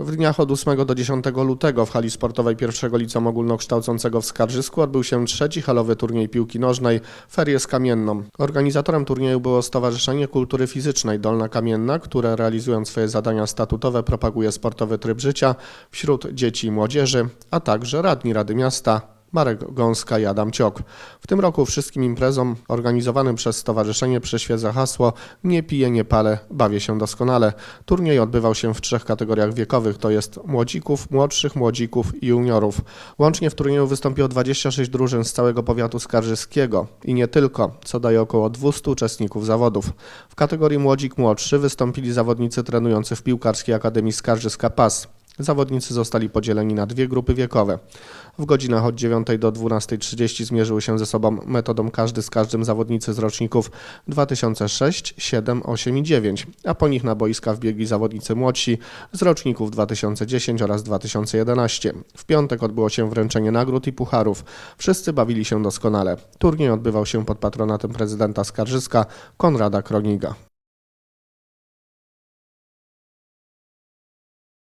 W dniach od 8 do 10 lutego w hali sportowej pierwszego liceum ogólnokształcącego w Skarżysku odbył się trzeci halowy turniej piłki nożnej Ferie z Kamienną. Organizatorem turnieju było Stowarzyszenie Kultury Fizycznej Dolna Kamienna, które realizując swoje zadania statutowe propaguje sportowy tryb życia wśród dzieci i młodzieży, a także radni Rady Miasta Marek Gąska i Adam Ciok. W tym roku wszystkim imprezom organizowanym przez stowarzyszenie przyświeca hasło Nie piję, nie palę, bawię się doskonale. Turniej odbywał się w trzech kategoriach wiekowych, to jest młodzików, młodszych młodzików i juniorów. Łącznie w turnieju wystąpiło 26 drużyn z całego powiatu skarżyskiego i nie tylko, co daje około 200 uczestników zawodów. W kategorii młodzik młodszy wystąpili zawodnicy trenujący w piłkarskiej Akademii Skarżyska PAS. Zawodnicy zostali podzieleni na dwie grupy wiekowe. W godzinach od 9 do 12.30 zmierzyły się ze sobą metodą każdy z każdym zawodnicy z roczników 2006, 7, 8 i 9, a po nich na boiska wbiegli zawodnicy młodsi z roczników 2010 oraz 2011. W piątek odbyło się wręczenie nagród i pucharów. Wszyscy bawili się doskonale. Turniej odbywał się pod patronatem prezydenta Skarżyska Konrada Kroniga.